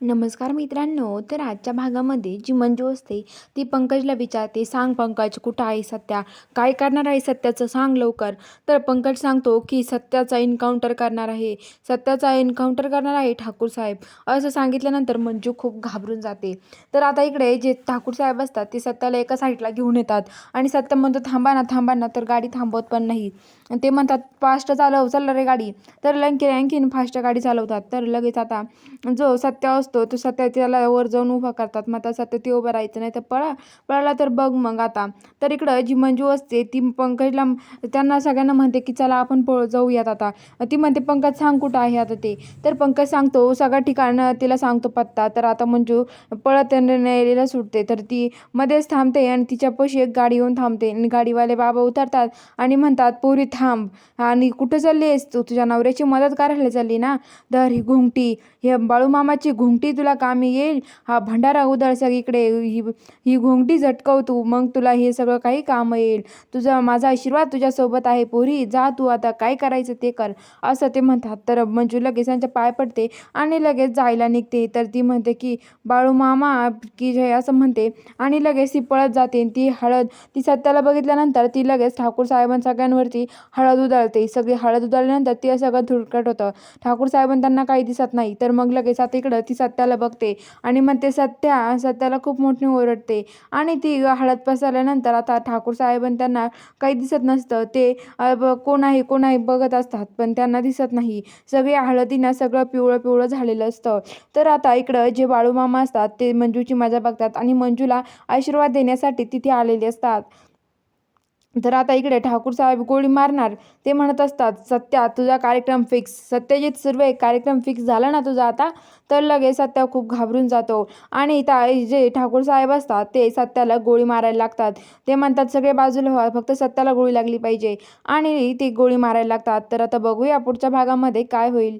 नमस्कार मित्रांनो तर आजच्या भागामध्ये जी मंजू असते ती पंकजला विचारते सांग पंकज कुठं आहे सत्या? काय करणार आहे सत्याचं? सांग लवकर. तर पंकज सांगतो की सत्याचा एन्काउंटर करणार आहे. सत्याचा एन्काउंटर करणार आहे ठाकूर साहेब. असं सांगितल्यानंतर मंजू खूप घाबरून जाते. तर आता इकडे जे ठाकूर साहेब असतात ते सत्याला एका साईडला घेऊन येतात. आणि सत्य म्हणतो थांबा ना थांबा ना तर गाडी थांबवत पण नाही. ते म्हणतात फास्ट चालव चाललं रे गाडी. तर लंकी आणखीन फास्ट गाडी चालवतात. तर लगेच आता जो सत्या असतो तो सत्या त्याला वर जाऊन उभा करतात. मग आता सत्य ते उभं राहायचं नाही तर पळा. पळाला तर बघ मग आता. तर इकडं जी मंजू असते ती पंकजला त्यांना सगळ्यांना म्हणते की चला आपण पळ जाऊयात आता. ती म्हणते पंकज सांग कुठं आहे आता ते? तर पंकज सांगतो सगळं ठिकाण तिला सांगतो पत्ता. तर आता मंजू पळत नेलेला सुटते. तर ती मध्येच थांबते आणि तिच्यापाशी एक गाडी येऊन थांबते. आणि गाडीवाले बाबा उतरतात आणि म्हणतात पोरी थांब. आणि कुठं चालली आहेस तू? तुझ्या नवऱ्याची मदत करायला चालली ना? तर ही घुंगटी हे बाळूमामाची घुंग घोंगटी तुला कामी येईल. हा भंडारा उधळ सगळीकडे ही ही घोंगटी झटकव तू मग तुला हे सगळं काही काम येईल. तुझा माझा आशीर्वाद तुझ्यासोबत आहे पोरी. जा तू आता काय करायचं ते कर. असं ते म्हणतात. तर मंजू लगेच त्यांच्या पाय पडते आणि लगेच जायला निघते. तर ती म्हणते की बाळू मामा की जय असं म्हणते. आणि लगेच ती पळत जाते. आणि ती हळद ती सत्याला बघितल्यानंतर ती लगेच ठाकूर साहेबां सगळ्यांवरती हळद उधळते. सगळी हळद उधळल्यानंतर ते सगळं धुडकट होतं. ठाकूर साहेबां त्यांना काही दिसत नाही. तर मग लगेच आता इकडं ती सत्याला बघते. आणि मग ते सत्या सत्याला खूप मोठी ओरडते. आणि ती हळद पसरल्यानंतर आता ठाकूर साहेबां त्यांना काही दिसत नसतं. ते ब- कोण आहे कोण आहे बघत असतात पण त्यांना दिसत नाही. सगळे हळदीनं सगळं पिवळं पिवळं झालेलं असतं. तर आता इकडं जे बाळूमामा असतात ते मंजूची मजा बघतात आणि मंजूला आशीर्वाद देण्यासाठी तिथे आलेले असतात. तर आता इकडे ठाकूर साहेब गोळी मारणार. ते म्हणत असतात सत्या तुझा कार्यक्रम फिक्स सत्यजित सुर्वे कार्यक्रम फिक्स झाला ना तुझा आता? तर लगेच सत्या खूप घाबरून जातो. आणि त्या जे ठाकूर साहेब असतात ते सत्याला गोळी मारायला लागतात. ते म्हणतात सगळे बाजूला व्हा फक्त सत्याला गोळी लागली पाहिजे. आणि ते गोळी मारायला लागतात. तर आता बघूया पुढच्या भागामध्ये काय होईल.